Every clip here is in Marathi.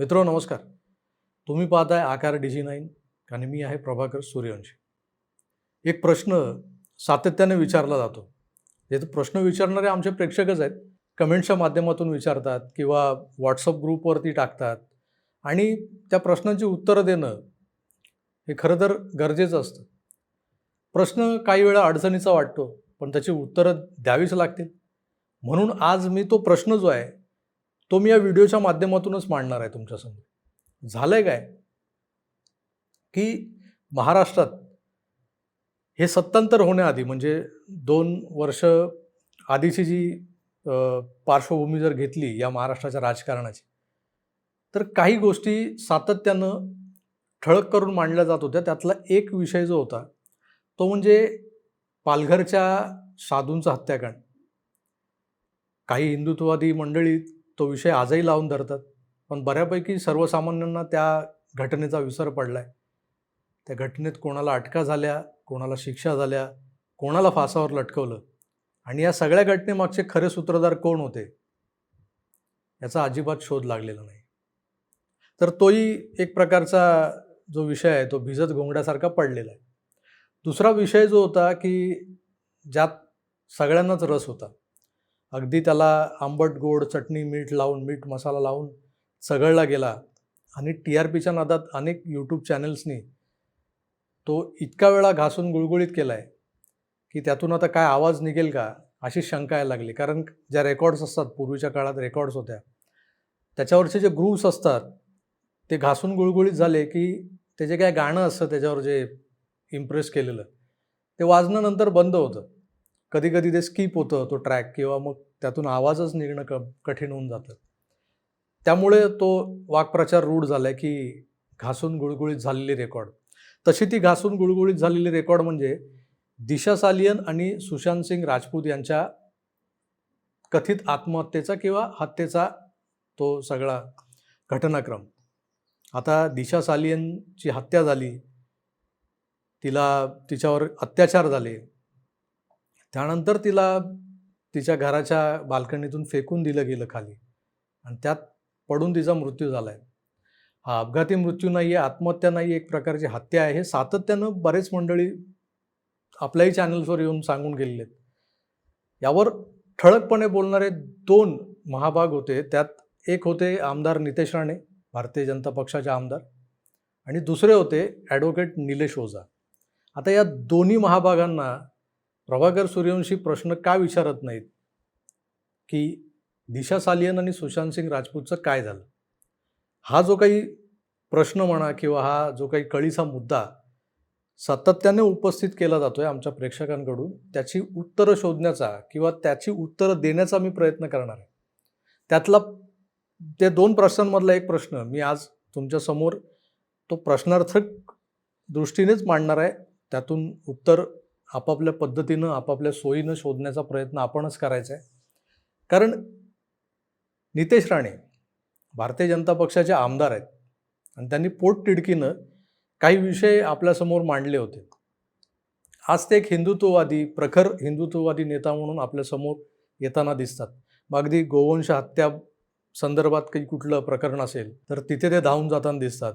मित्रो नमस्कार. तुम्ही पाहताय आकार डी जी नाईन आणि मी आहे प्रभाकर सूर्यवंशी. एक प्रश्न सातत्याने विचारला जातो. जे तर प्रश्न विचारणारे आमचे प्रेक्षकच आहेत कमेंटच्या माध्यमातून विचारतात किंवा व्हॉट्सअप ग्रुपवरती टाकतात आणि त्या प्रश्नांची उत्तरं देणं हे खरं तर गरजेचं असतं. प्रश्न काही वेळा अडचणीचा वाटतो पण त्याची उत्तरं द्यावीच लागतील. म्हणून आज मी तो प्रश्न जो आहे तो मी या व्हिडिओच्या माध्यमातूनच मांडणार आहे तुमच्यासमोर आहे काय? की महाराष्ट्रात हे सत्तांतर होण्याआधी म्हणजे दोन वर्ष आधीची जी पार्श्वभूमी जर घेतली या महाराष्ट्राच्या राजकारणाची तर काही गोष्टी सातत्यानं ठळक करून मांडल्या जात होत्या. त्यातला एक विषय जो होता तो म्हणजे पालघरच्या साधूंचा हत्याकांड. काही हिंदुत्ववादी मंडळी तो विषय आजही लावून धरतात. पण बऱ्यापैकी सर्वसामान्यांना त्या घटनेचा विसर पडलाय. त्या घटनेत कोणाला अटका झाल्या कोणाला शिक्षा झाल्या कोणाला फासावर लटकवलं? आणि या सगळ्या घटनेमागचे खरे सूत्रधार कोण होते? याचा अजिबात शोध लागलेला नाही. तर तोही एक प्रकारचा जो विषय आहे तो भिजत घोंगड्यासारखा पडलेला आहे. दुसरा विषय जो होता की ज्यात सगळ्यांनाच रस होता. अगदी त्याला आंबट गोड चटणी मीठ लावून मीठ मसाला लावून चघळला गेला. आणि टी आर पीच्या नादात अनेक यूट्यूब चॅनल्सनी तो इतका वेळा घासून गुळगुळीत केला आहे की त्यातून आता काय आवाज निघेल का अशी शंका यायला लागली. कारण ज्या रेकॉर्ड्स असतात पूर्वीच्या काळात रेकॉर्ड्स होत्या त्याच्यावरचे जे ग्रुव्स असतात ते घासून गुळगुळीत झाले की ते जे काय गाणं असतं त्याच्यावर जे इम्प्रेस केलेलं ते वाजण्यानंतर बंद होतं. कधी कधी ते स्किप होतं तो ट्रॅक किंवा मग त्यातून आवाजच निघणं क कठीण होऊन जातं. त्यामुळे तो वाक्प्रचार रूढ झाला आहे की घासून गुळगुळीत झालेली रेकॉर्ड तशी ती घासून गुळगुळीत झालेली रेकॉर्ड म्हणजे दिशा सालियन आणि सुशांत सिंग राजपूत यांच्या कथित आत्महत्येचा किंवा हत्येचा तो सगळा घटनाक्रम. आता दिशा सालियनची हत्या झाली तिला तिच्यावर अत्याचार झाले त्यानंतर तिला तिच्या घराच्या बाल्कनीतून फेकून दिलं गेलं खाली. आणि त्यात पडून तिचा मृत्यू झाला आहे हा अपघाती मृत्यू नाही आहे आत्महत्या नाही एक प्रकारची हत्या आहे. हे सातत्यानं बरेच मंडळी आपल्याही चॅनल्सवर येऊन सांगून गेलेले आहेत. यावर ठळकपणे बोलणारे दोन महाभाग होते. त्यात एक होते आमदार नितेश राणे भारतीय जनता पक्षाचे आमदार. आणि दुसरे होते ॲडव्होकेट निलेश ओझा. आता या दोन्ही महाभागांना प्रभाकर सूर्यवंशी प्रश्न का विचारत नाहीत? की दिशा सालियन आणि सुशांत सिंग राजपूतचं काय झालं? हा जो काही प्रश्न म्हणा किंवा हा जो काही कळीचा मुद्दा सातत्याने उपस्थित केला जातोय आमच्या प्रेक्षकांकडून त्याची उत्तरं शोधण्याचा किंवा त्याची उत्तरं देण्याचा मी प्रयत्न करणार आहे. त्यातला ते दोन प्रश्नांमधला एक प्रश्न मी आज तुमच्यासमोर तो प्रश्नार्थक दृष्टीनेच मांडणार आहे. त्यातून उत्तर आपापल्या पद्धतीनं आपापल्या सोयीनं शोधण्याचा प्रयत्न आपणच करायचा आहे. कारण नितेश राणे भारतीय जनता पक्षाचे आमदार आहेत आणि त्यांनी पोटतिडकीनं काही विषय आपल्यासमोर मांडले होते. आज ते एक हिंदुत्ववादी प्रखर हिंदुत्ववादी नेता म्हणून आपल्यासमोर येताना दिसतात. मग अगदी गोवंश हत्या संदर्भात काही कुठलं प्रकरण असेल तर तिथे ते धावून जाताना दिसतात.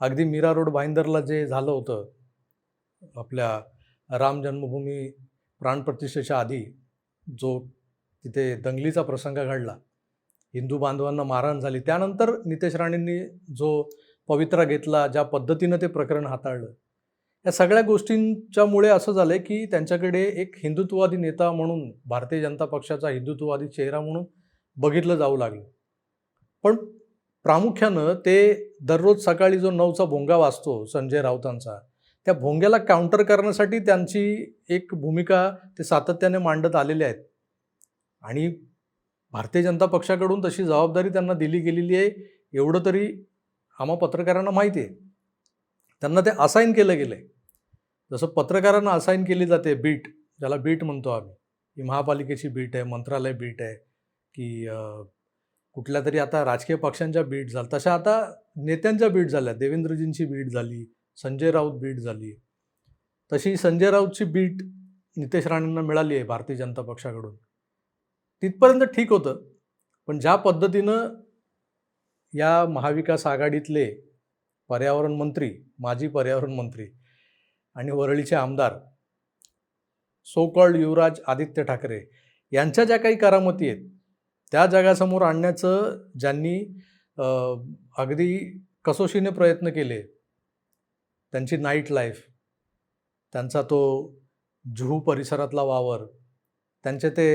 अगदी मीरा रोड भाईंदरला जे झालं होतं आपल्या राम जन्मभूमी प्राणप्रतिष्ठेच्या आधी जो तिथे दंगलीचा प्रसंग घडला हिंदू बांधवांना मारहाण झाली त्यानंतर नितेश राणेंनी जो पवित्रा घेतला ज्या पद्धतीनं ते प्रकरण हाताळलं या सगळ्या गोष्टींच्यामुळे असं झालं की त्यांच्याकडे एक हिंदुत्ववादी नेता म्हणून भारतीय जनता पक्षाचा हिंदुत्ववादी चेहरा म्हणून बघितलं जाऊ लागलं. पण प्रामुख्यानं ते दररोज सकाळी जो नऊचा भोंगा वाजतो संजय राऊतांचा त्या भोंग्याला काउंटर करण्यासाठी त्यांची एक भूमिका ते सातत्याने मांडत आलेले आहेत. आणि भारतीय जनता पक्षाकडून तशी जबाबदारी त्यांना दिली गेलेली आहे एवढं तरी आम्हा पत्रकारांना माहिती आहे. त्यांना ते असाईन केलं गेलं आहे जसं पत्रकारांना असाईन केली जाते बीट ज्याला बीट म्हणतो आम्ही. ही महापालिकेची बीट आहे मंत्रालय बीट आहे की कुठल्या तरी आता राजकीय पक्षांच्या बीट झाल्या. तशा आता नेत्यांच्या बीट झाल्या. देवेंद्रजींची बीट झाली संजय राऊत बीट झाली तशी संजय राऊतची बीट नितेश राणेंना मिळाली आहे भारतीय जनता पक्षाकडून. तिथपर्यंत ठीक होतं पण ज्या पद्धतीनं या महाविकास आघाडीतले पर्यावरण मंत्री माजी पर्यावरण मंत्री आणि वरळीचे आमदार सो कॉल्ड युवराज आदित्य ठाकरे यांच्या ज्या काही करामती आहेत त्या जगासमोर आणण्याचं ज्यांनी अगदी कसोशीने प्रयत्न केले त्यांची नाईट लाईफ त्यांचा तो जुहू परिसरातला वावर त्यांचे ते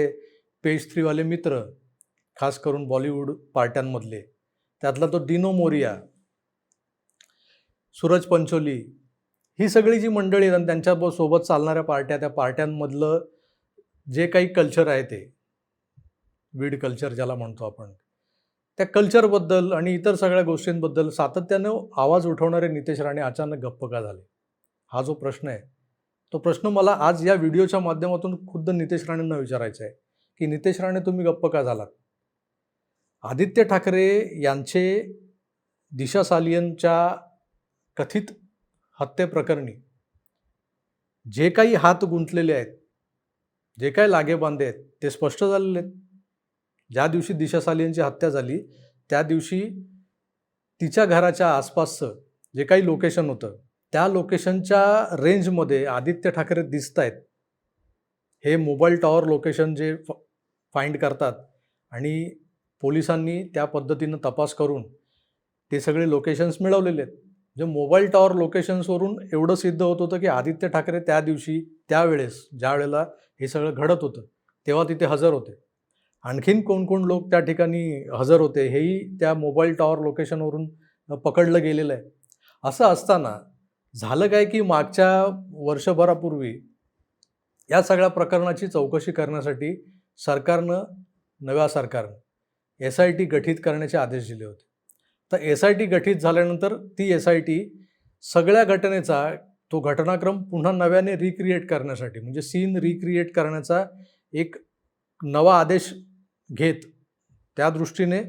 पेज थ्रीवाले मित्र खास करून बॉलिवूड पार्ट्यांमधले त्यातला तो डिनो मोरिया सूरज पंचोली ही सगळी जी मंडळी आहेत आणि त्यांच्यासोबत चालणाऱ्या पार्ट्या त्या पार्ट्यांमधलं जे काही कल्चर आहे ते वीड कल्चर ज्याला म्हणतो आपण. त्या कल्चरबद्दल आणि इतर सगळ्या गोष्टींबद्दल सातत्यानं आवाज उठवणारे नितेश राणे अचानक गप्प का झाले. हा जो प्रश्न आहे तो प्रश्न मला आज या व्हिडिओच्या माध्यमातून खुद्द नितेश राणेंना विचारायचा आहे की नितेश राणे तुम्ही गप्प का झालात? आदित्य ठाकरे यांचे दिशा सालियनच्या कथित हत्येप्रकरणी जे काही हात गुंतलेले आहेत जे काही लागेबांधे आहेत ते स्पष्ट झालेले आहेत. ज्या दिवशी दिशा सालियनची हत्या झाली त्या दिवशी तिच्या घराच्या आसपासचं जे काही लोकेशन होतं त्या लोकेशनच्या रेंजमध्ये आदित्य ठाकरे दिसत आहेत. हे मोबाईल टॉवर लोकेशन जे फ फाईंड करतात आणि पोलिसांनी त्या पद्धतीनं तपास करून ते सगळे लोकेशन्स मिळवलेले आहेत. म्हणजे मोबाईल टॉवर लोकेशन्सवरून एवढं सिद्ध होत होतं की आदित्य ठाकरे त्या दिवशी त्यावेळेस ज्या वेळेला हे सगळं घडत होतं तेव्हा तिथे हजर होते. आणखीन कोण कोण लोक त्या ठिकाणी हजर होते हेही त्या मोबाईल टॉवर लोकेशनवरून पकडलं गेलेलं आहे. असं असताना झालं काय की मागच्या वर्षभरापूर्वी या सगळ्या प्रकरणाची चौकशी करण्यासाठी सरकारनं नव्या सरकारनं एस आय टी गठीत करण्याचे आदेश दिले होते. तर एस आय टी गठीत झाल्यानंतर ती एस आय टी सगळ्या घटनेचा तो घटनाक्रम पुन्हा नव्याने रिक्रिएट करण्यासाठी म्हणजे सीन रिक्रिएट करण्याचा एक नवा आदेश घेत. त्या दृष्टीने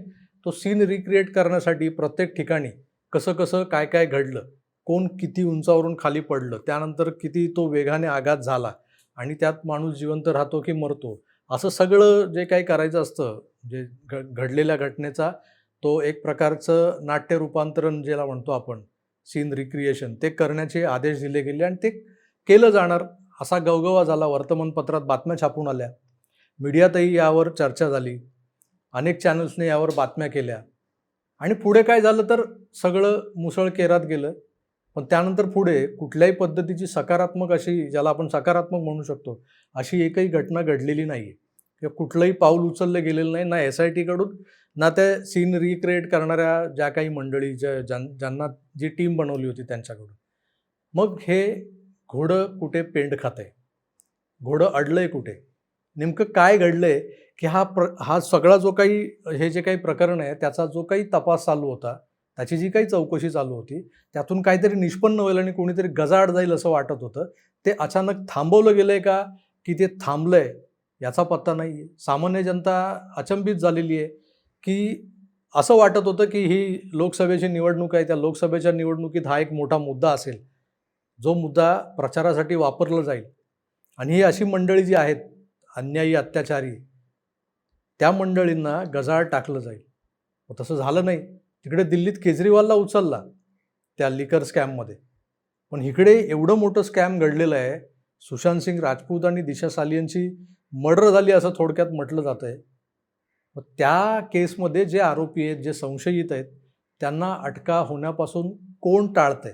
तो सीन रिक्रिएट करण्यासाठी प्रत्येक ठिकाणी कसं कसं काय काय घडलं कोण किती उंचावरून खाली पडलं त्यानंतर किती तो वेगाने आघात झाला आणि त्यात माणूस जिवंत राहतो की मरतो असं सगळं जे काही करायचं असतं जे घ घडलेल्या घटनेचा तो एक प्रकारचं नाट्य रूपांतरण ज्याला म्हणतो आपण सीन रिक्रिएशन ते करण्याचे आदेश दिले गेले आणि ते केलं जाणार असा गवगवा झाला. वर्तमानपत्रात बातम्या छापून आल्या. मीडियातही यावर चर्चा झाली. अनेक चॅनल्सने यावर बातम्या केल्या. आणि पुढे काय झालं तर सगळं मुसळ केरात गेलं. पण त्यानंतर पुढे कुठल्याही पद्धतीची सकारात्मक अशी ज्याला आपण सकारात्मक म्हणू शकतो अशी एकही घटना घडलेली नाही आहे किंवा कुठलंही पाऊल उचललं गेलेलं नाही ना एस आय टीकडून ना त्या सीन रिक्रिएट करणाऱ्या ज्या काही मंडळी ज्या ज्यां ज्यांना जी टीम बनवली होती त्यांच्याकडून. मग हे घोडं कुठे पेंड खातंय घोडं अडलं आहे कुठे? नेमकं काय घडलंय की हा प्र हा सगळा जो काही हे जे काही प्रकरण आहे त्याचा जो काही तपास चालू होता त्याची जी काही चौकशी चालू होती त्यातून काहीतरी निष्पन्न होईल आणि कोणीतरी गजाड जाईल असं वाटत होतं. ते अचानक थांबवलं गेलं आहे का? की ते थांबलंय याचा पत्ता नाही. आहे सामान्य जनता अचंबित झालेली आहे की असं वाटत होतं की ही लोकसभेची निवडणूक आहे त्या लोकसभेच्या निवडणुकीत हा एक मोठा मुद्दा असेल. जो मुद्दा प्रचारासाठी वापरला जाईल. आणि ही अशी मंडळी जी आहेत अन्यायी अत्याचारी त्या मंडळींना गजाळ टाकलं जाईल. मग तसं झालं नाही. तिकडे दिल्लीत केजरीवालला उचलला त्या लिकर स्कॅममध्ये. पण इकडे एवढं मोठं स्कॅम घडलेलं आहे सुशांत सिंग राजपूत आणि दिशा सालियांची मर्डर झाली असं थोडक्यात म्हटलं जातं आहे. मग त्या केसमध्ये जे आरोपी आहेत जे संशयित आहेत त्यांना अटका होण्यापासून कोण टाळतंय?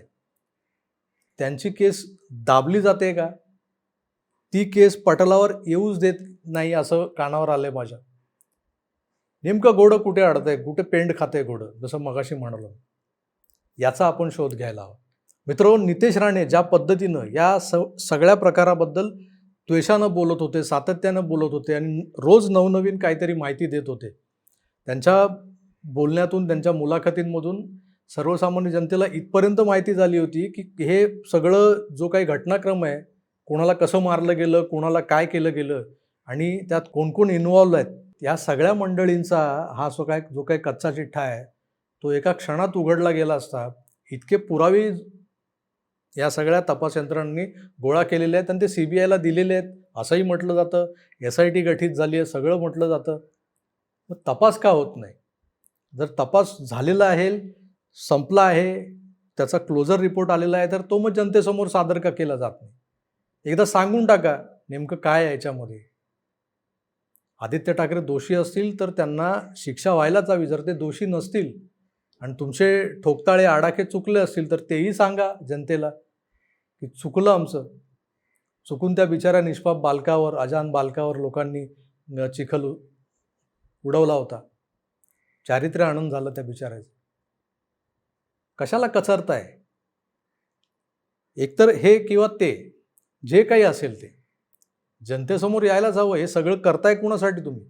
त्यांची केस दाबली जाते का? ती केस पटलावर येऊच देत नाही असं कानावर आलं आहे माझ्या. नेमकं घोडं कुठे अडतंय कुठे पेंड खाते घोडं जसं मगाशी म्हणालो. याचा आपण शोध घ्यायला हवा. मित्र नितेश राणे ज्या पद्धतीनं या स सगळ्या प्रकाराबद्दल द्वेषानं बोलत होते सातत्यानं बोलत होते आणि रोज नवनवीन काहीतरी माहिती देत होते त्यांच्या बोलण्यातून त्यांच्या मुलाखतींमधून सर्वसामान्य जनतेला इथपर्यंत माहिती झाली होती की हे सगळं जो काही घटनाक्रम आहे कोणाला कसं मारलं गेलं कोणाला काय केलं गेलं आणि त्यात कोण कोण इन्व्हॉल्व आहेत या सगळ्या मंडळींचा हा जो काय जो काही कच्चा चिठ्ठा आहे तो एका क्षणात उघडला गेला असता इतके पुरावे या सगळ्या तपास यंत्रणांनी गोळा केलेले आहेत आणि ते सी बी आयला दिलेले आहेत असंही म्हटलं जातं एस आय टी गठीत झाली आहे सगळं म्हटलं जातं. मग तपास का होत नाही? जर तपास झालेला आहे संपला आहे त्याचा क्लोजर रिपोर्ट आलेला आहे तर तो मग जनतेसमोर सादर का केला जात नाही? एकदा सांगून टाका नेमकं काय याच्यामध्ये. आदित्य ठाकरे दोषी असतील तर त्यांना शिक्षा व्हायलाच हवी. जर ते दोषी नसतील आणि तुमचे ठोकताळे आडाखे चुकले असतील तर तेही सांगा जनतेला की चुकलं आमचं. चुकून त्या बिचाऱ्या निष्पाप बालकावर अजान बालकावर लोकांनी चिखल उडवला होता. चारित्र्य आनंद झालं त्या बिचाऱ्याचं. कशाला कचरताय? एकतर हे किंवा ते. जे काही असेल ते. जनतेसमोर यायलाच हवं हे सगळं करताय कुणासाठी तुम्ही?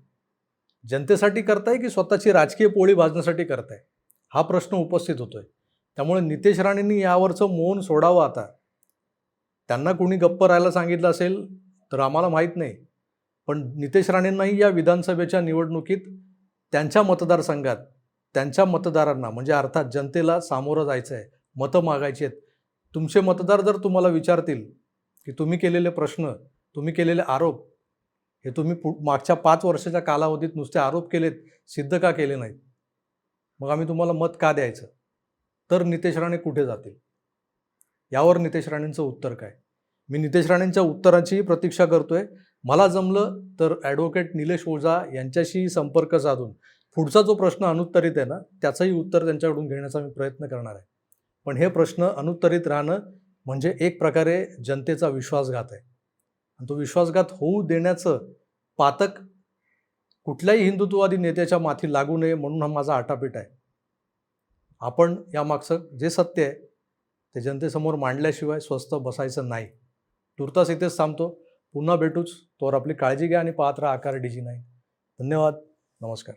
जनतेसाठी करताय की स्वतःची राजकीय पोळी भाजण्यासाठी करताय? हा प्रश्न उपस्थित होतोय. त्यामुळे नितेश राणेंनी यावरचं मौन सोडावं आता. त्यांना कोणी गप्प राहायला सांगितलं असेल तर आम्हाला माहीत नाही. पण नितेश राणेंनाही या विधानसभेच्या निवडणुकीत त्यांच्या मतदारसंघात त्यांच्या मतदारांना म्हणजे अर्थात जनतेला सामोरं जायचं आहे मतं मागायची आहेत. तुमचे मतदार जर तुम्हाला विचारतील की तुम्ही केलेले प्रश्न तुम्ही केलेले आरोप हे तुम्ही पु मागच्या पाच वर्षाच्या कालावधीत नुसते आरोप केलेत सिद्ध का केले नाहीत? मग आम्ही तुम्हाला मत का द्यायचं? तर नितेश राणे कुठे जातील? यावर नितेश राणेंचं उत्तर काय? मी नितेश राणेंच्या उत्तराचीही प्रतीक्षा करतोय. मला जमलं तर ॲडव्होकेट निलेश ओझा यांच्याशी संपर्क साधून. पुढचा जो प्रश्न अनुत्तरित आहे ना त्याचंही उत्तर त्यांच्याकडून घेण्याचा मी प्रयत्न करणार आहे. पण हे प्रश्न अनुत्तरित राहणं म्हणजे एक प्रकारे जनतेचा विश्वासघात आहे. आणि तो विश्वासघात होऊ देण्याचं पातक कुठल्याही हिंदुत्ववादी नेत्याच्या माथी लागू नये म्हणून हा माझा आटापीट आहे. आपण यामागचं जे सत्य आहे ते जनतेसमोर मांडल्याशिवाय स्वस्त बसायचं नाही. तुर्तास इथेच थांबतो. पुन्हा भेटूच. तोवर आपली काळजी घ्या आणि पाहत राहा आकार डीजी नाही धन्यवाद. नमस्कार.